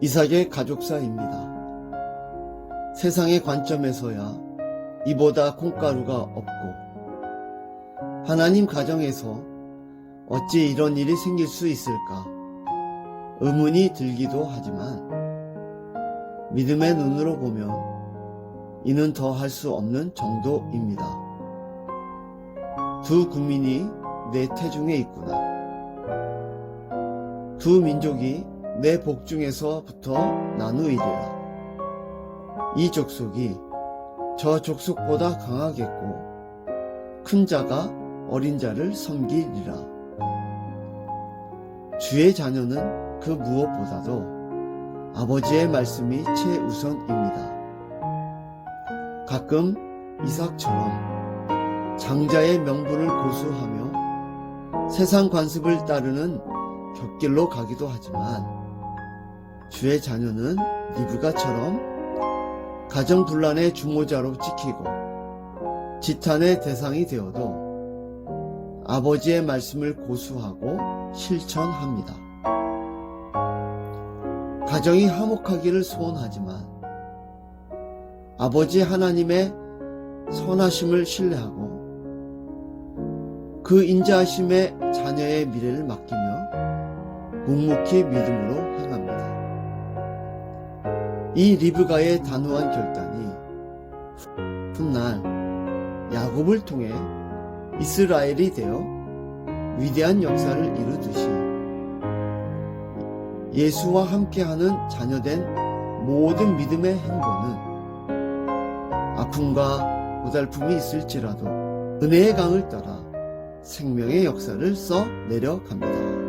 이삭의 가족사입니다. 세상의 관점에서야 이보다 콩가루가 없고 하나님 가정에서 어찌 이런 일이 생길 수 있을까 의문이 들기도 하지만 믿음의 눈으로 보면 이는 더 할 수 없는 정도입니다. 두 국민이 내 태중에 있구나. 두 민족이 내 복중에서부터 나누이리라. 이 족속이 저 족속보다 강하겠고 큰 자가 어린 자를 섬기리라. 주의 자녀는 그 무엇보다도 아버지의 말씀이 최우선입니다. 가끔 이삭처럼 장자의 명분을 고수하며 세상 관습을 따르는 곁길로 가기도 하지만 주의 자녀는 리브가처럼 가정 분란의 주모자로 찍히고 지탄의 대상이 되어도 아버지의 말씀을 고수하고 실천합니다. 가정이 화목하기를 소원하지만 아버지 하나님의 선하심을 신뢰하고 그 인자하심의 자녀의 미래를 맡기며 묵묵히 믿음으로 행합니다. 이 리브가의 단호한 결단이 훗날 야곱을 통해 이스라엘이 되어 위대한 역사를 이루듯이 예수와 함께하는 자녀된 모든 믿음의 행보는 아픔과 고달픔이 있을지라도 은혜의 강을 따라 생명의 역사를 써 내려갑니다.